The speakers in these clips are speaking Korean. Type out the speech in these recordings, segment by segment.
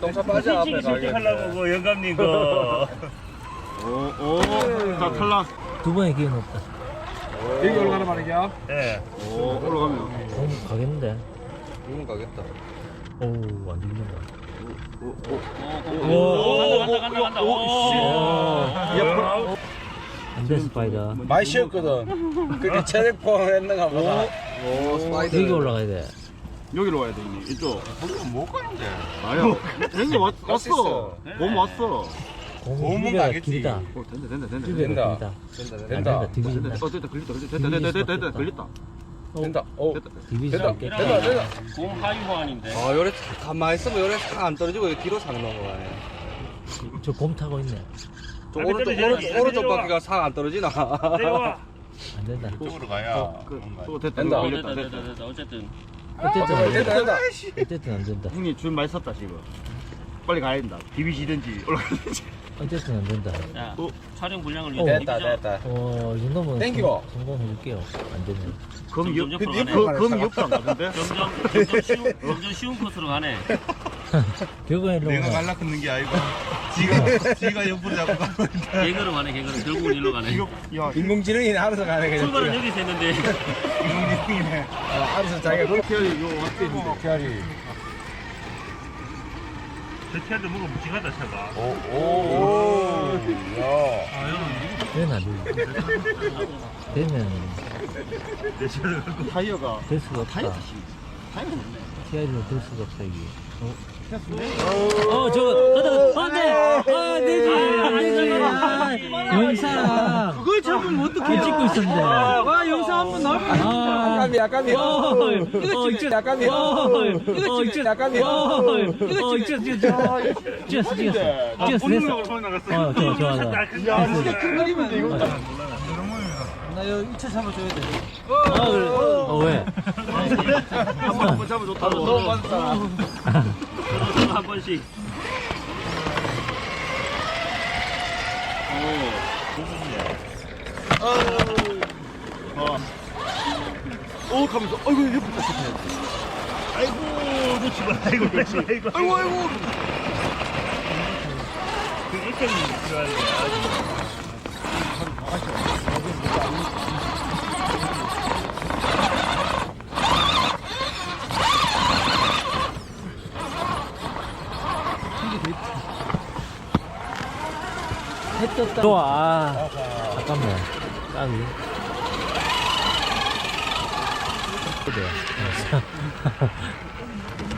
동사 빠져 앞에 솔직히 솔직하려고 그 영감님 그 오오자 탈락 두 번의 기회는 없다. 여기 올라가는 말이야 예. 오 올라가면 공 가겠는데. 이건 가겠다 오우, 안 죽는다. 오, 간다 간다 간다 간다. 오, 안 돼, 스파이더. 많이 쉬었거든. 그렇게 체력 포함했는가 보다. 오 스파이더 여기 올라가야 돼. 여기로 와야 돼 형님 이쪽. 못 가는데. 아야 형님 왔, 갈수 왔어. 몸 왔어. 공은 공은 두배가 가겠지. 오 된다 된다 된다. 된다. 된다 안 된다. 된다. 된다. 어. 됐다 걸렸다 걸렸다. 됐다 됐다 됐다 됐다. 걸렸다. 된다. 오 됐다. 디비진 된다. 있겠다. 된다. 된다. 공 하유 호환인데. 아 요래 가만히 있으면 요래 안 떨어지고 여기 뒤로 상 넘어가네. 저곰 타고 있네. 저 오른쪽 떨어지지, 오른쪽. 바퀴가 상안 떨어지나 내려와. 안 된다. 이쪽으로 가야 어, 그, 또 됐다 된다. 어, 됐다 됐다 됐다 됐다. 어쨌든 어쨌든 안 된다 된다. 된다 어쨌든 안 된다. 형님 줄 많이 섰다 지금 빨리 가야 된다 비비시든지 올라가든지 어쨌든 안 된다. 자 어? 촬영 분량을 어. 위해 됐다 됐다 어, 이 정도면 땡기고. 성- 성공해줄게요. 안 되네. 검 점점 옆, 옆으로 그 가네. 옆으로 그, 검 옆으로 안 가던데 점점 점점 쉬운 점점 쉬운 코스로 가네. 일로 내가. 갈라 끊는 게 아니고 지가 지가 옆으로 잡고 가고 있다. 개그로 가네 개그로 결국은 일로 가네. 이거 야 인공지능이 알아서 가네 그냥 출발은 여기서 했는데 이놈이네. 아, 알아서 자기가 그렇게 요 앞에 있는데 캐리 저태한테 뭔가 묵직하다 차가. 오오야 되면 안 돼. 되면 타이어가 될 수가 없다. 타이어 다시 타이어가 없네 TR로 될 수가 없다, 이게. 어, 어 저거, 있었는데. 와 영상 한번 나올 거야 아, 아깝이 아깝이 어, 어, 이쪽, 아깝이 어, 어, 이쪽, 아깝이 어, 어, 이쪽. 찍었어, 찍었어. 찍었어, 됐어. 어, 좋아, 좋아, 좋아. 진짜 큰 그림인데 이거. 나 이거 2차 잡아줘야 돼. 아, 그래. 어, 왜? 한번 한번 잡아줬다고. 너무 많다. 서로 한 번씩. 오 가면서 아이고 옆에 아이고 놓지 마. 아이고 놓지 마. 아이고 아이고 아이고 그 일정이 들어가야 돼. 좋아. 아, 잠깐 만. 까비. 그래. 왼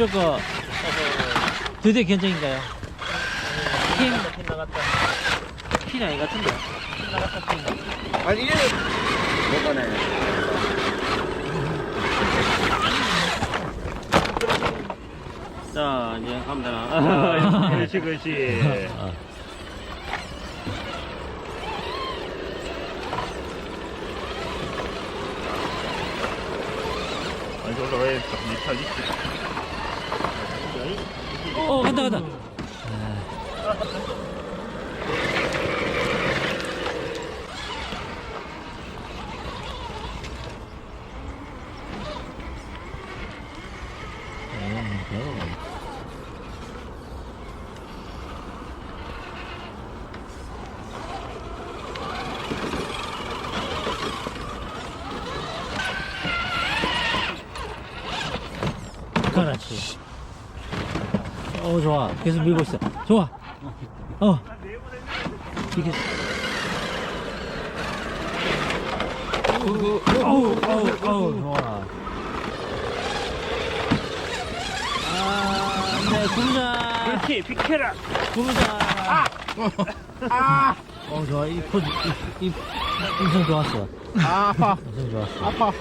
쪽거 드디어 견적인가요? 핀, 핀 나갔다. 핀 아니 같은데? 핀 나갔다, 핀. 아니 이게 못 가네 자 이제 가면 되나? 그렇지 그렇지. 아, 아니 올라가야 미탈 리스. 어, 간다, 간다. 그 어, 좋아. 계속 밀고 있어. 좋아. 어. 이게. 어우, 어우, 어우, 좋아. 아, 네, 굶자. 그렇지, 비켜라. 굶자. 아! 어, 좋아. 이 포즈, 이, 이, 인성 좋았어. 아파. 인성 좋았어. 아파.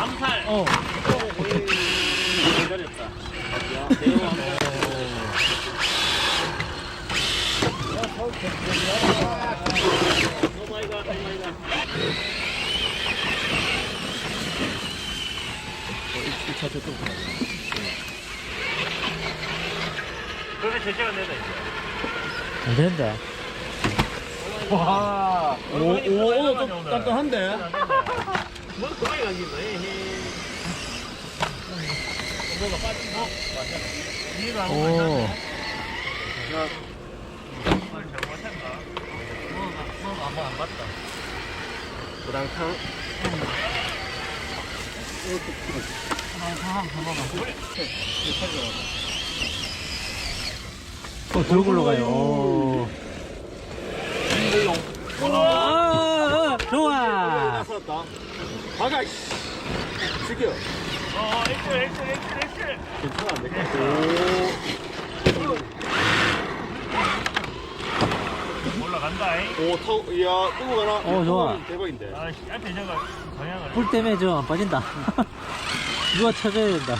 암살. 어. 기다렸다. 대우 암살. 오 마이 갓, 오 마이 갓. 그렇게 제시가 된다 이제. 안 된다. 와. 오, 오, 오늘 좀 단단한데? 뭔 그만이 가긴다. 오. 부당탕. 어, 저걸로 가요. 오. 아, 아, 좋아. 살았다. 가가, 씨. 죽여. 어, 엑셀, 엑셀, 엑셀, 엑셀. 괜찮아, 안 될까? 올라간다잉. 오, 오, 타, 이야, 끄고 가나? 어, 좋아. 대박인데. 아, 씨, 앞에 저거 방향을. 불 때문에 좀 안 빠진다. 누가 쳐줘야 된다.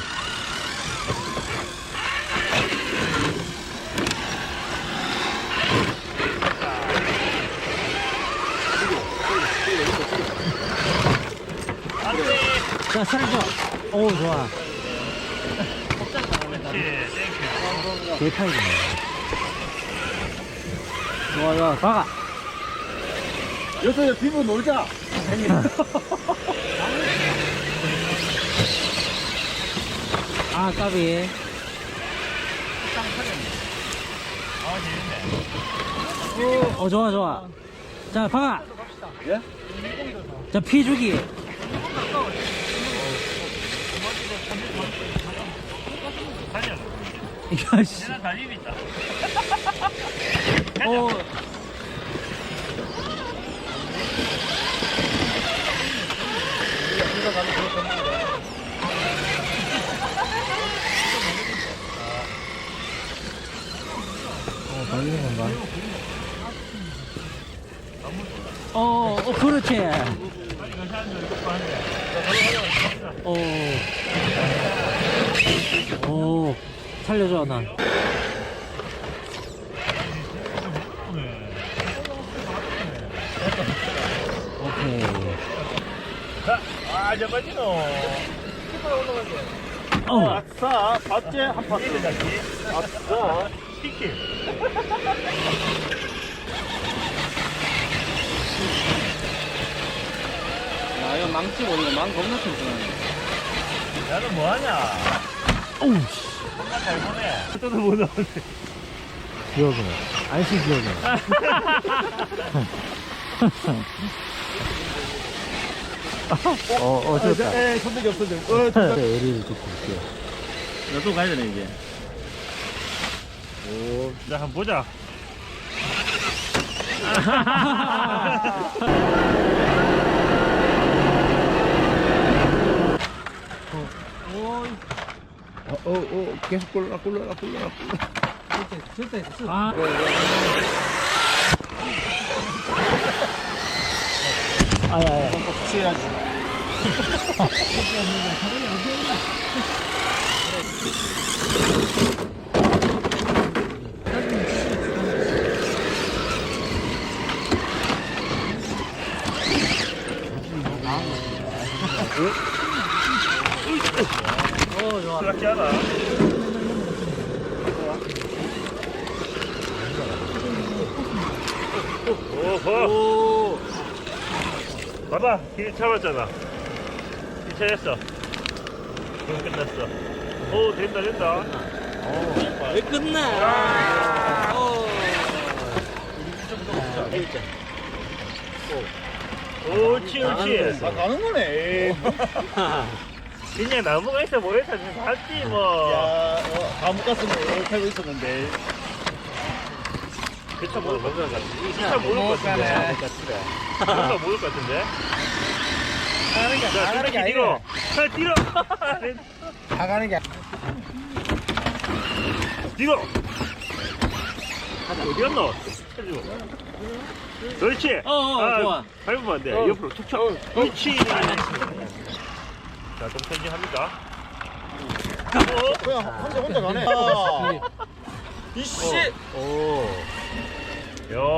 안 돼. 자, 좋아. 오, 좋아. 개파이네. 좋아, 좋아. 가가. 여기서 피부 놀자. 아, 까비. 아, 재밌네. 어, 좋아, 좋아. 자, 박아. 예? 자, 피주기. 달려. 야, 씨. 내가 달림 있다. 어. 어, 달리는 건가? 어, 어, 그렇지. 오. 오, 살려줘, 난. 오케이. 아, 저 빠지노. 어, 아싸, 봤지? 한 판. 아싸. 야, 이거 망치 모르고 망 겁나 튼튼하네. 야너 뭐하냐? 오우, 잘 보네. 또도 못 나오네. 기억이네. 안시 기억이네. 어, 어, 좋다. 에, 손대기 없어져. 어, 의리를 듣고 올게요. 나또 가야 되네, 이제. 오, 자, 한번 보자. 어, 어, 어, 계속 굴러라, 굴러라, 굴러라, 굴러라. 아, 아야야. 취해야지. 어, 그렇지 않아. 오호. 봐봐, 길 잡았잖아. 길 찾았어. 그럼 끝났어. 오, 된다, 된다. 왜 끝나? 어. 옳지, 옳지. 아 가는 거네 그냥 나무가 있어 뭐했어 봤지 뭐. 야 어, 다못 갔으면 이렇게 하고 있었는데 그차 모를 것 같아. 그차 모를 것 같은데. 뭔가 모를 것 같은데. 가는 게 자, 나가는 게 뒤로. 아니고 자, 뒤로. 나가는 게 뒤로. 어디 갔노? 그렇지. 어, 어, 아, 좋아. 밟으면 안 돼. 옆으로 툭 쳐. 그렇지. 자, 좀 편집합니다. 어? 그냥 혼자 혼자 가네 이씨 오. 야.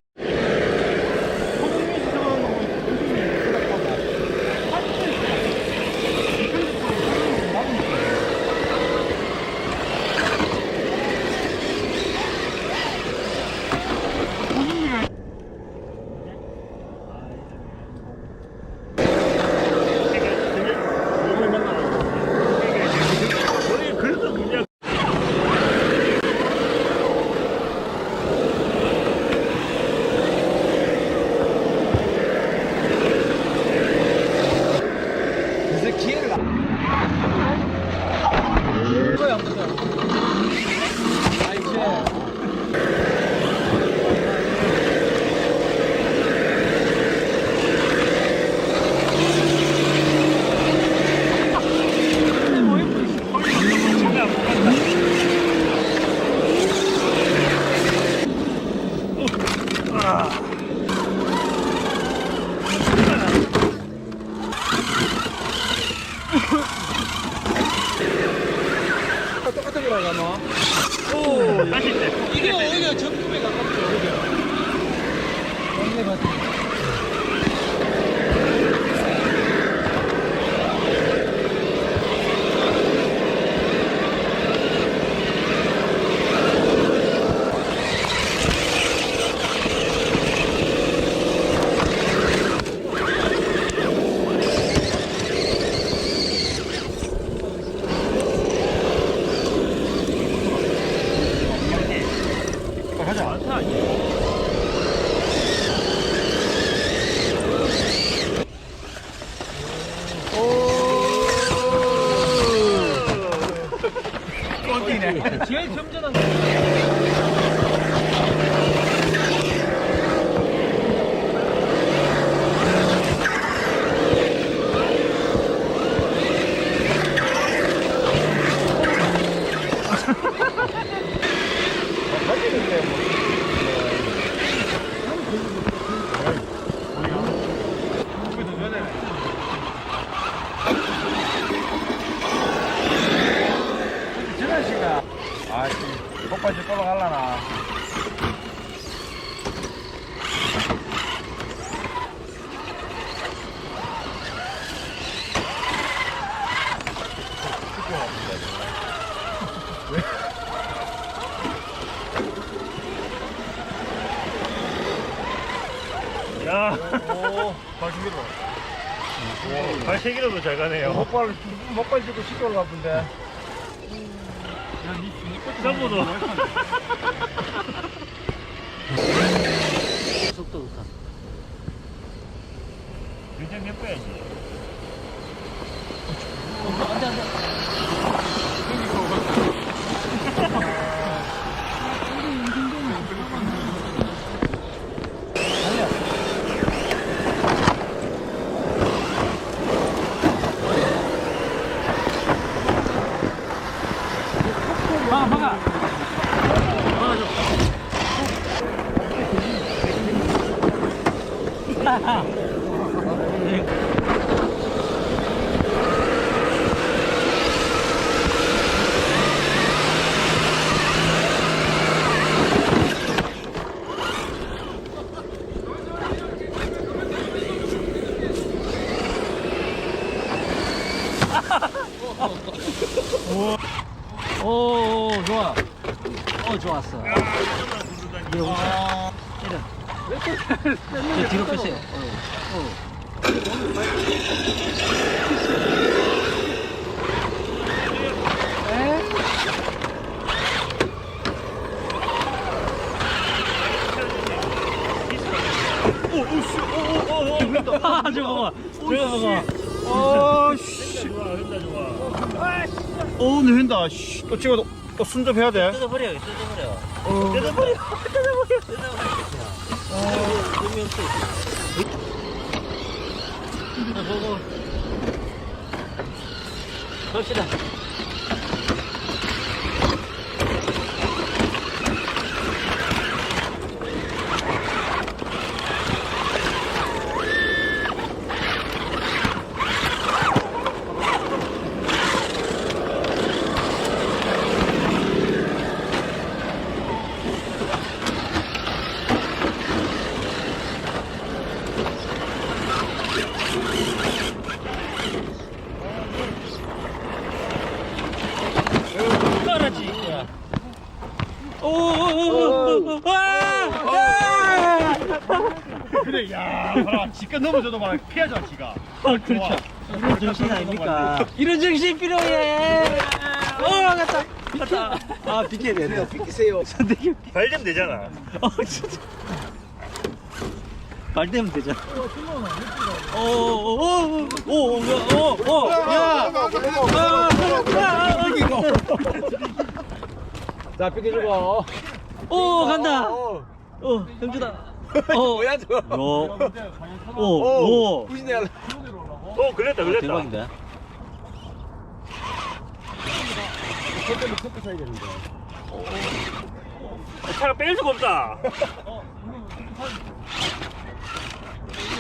야, 오 발신기로 발세기로도 잘 가네요. 폭발 폭발 지고 시골 올라쁜데 전부도. 속도 좋다. 굉장히 예뻐야지. 안 돼, 안 돼. 박아, 박아. 박아 줘. 오, 오, 좋아. 어, 좋았어. 네, 오자. 때려. 저 뒤로 빼세요. 어, 어. 아, 저거 봐. 저거 봐. 어, 씨. 어, 내 횡다. 씨. 또 찍어도, 또 순접해야 돼. 뜯어버려, 뜯어버려. 뜯어버려. 의미 없어. 자, 보고. 갑시 다. 깔아지. 오, 오, 오, 오, 아! 그래, 야, 봐라. 지가 넘어져도 봐라. 피하잖아, 지가. 아, 그렇죠. 이런 정신 아닙니까? 이런 정신 필요해. 어, 갔다. 갔다. 아, 비켜야 되네. 비키세요. 선대기. 발되면 되잖아. 어, 진짜. 발 대면 되잖아. 오, 오, 오, 오, 오, 오, 오, 야. 아, 아, 비키고. 자, 비켜주고. 오, 간다. 어, 어, 형주다. 어, 뭐야, 저거. 오, 오, 오, 오. 구신내 할래. 어, 걸렸다, 걸렸다. 대박인데. 손때문에 컵 사야 되는데. 차가 뺄 수가 없다.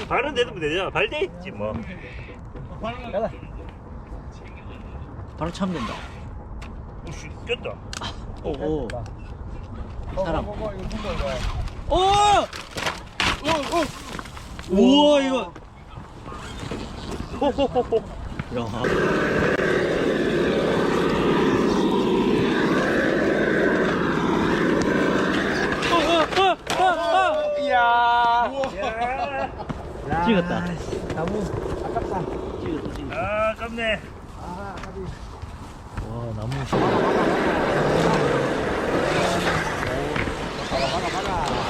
발은 대면 되잖아. 발대 있지, 뭐. 바로 참 된다. 오씨, 꼈다. 오, 오. 사람. 어. 오! 우와, 이거. 호호호호. 야. 어, 어, 어, 어, 어. 이야. 야. 찍었다. 나무 아깝다. 찍었다, 찍었다. 아, 깝네. 와, 나무. 을 쳤어야 되는데. 여권.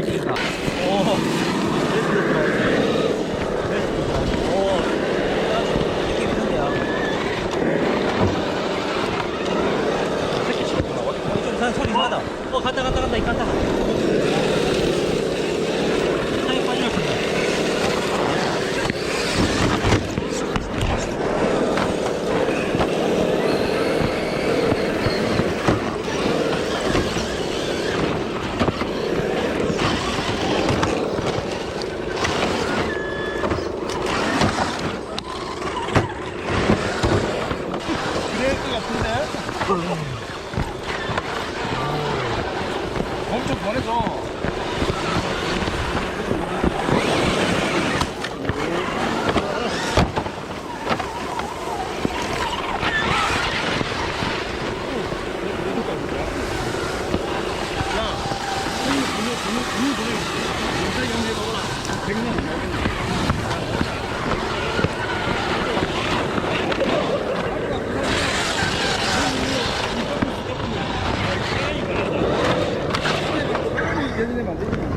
아, 찍었다. 오. 소리 나다. 어, 간다, 간다, 간다, 이 간다. 상에 빠지면 간다. 엄청 보내줘. 야,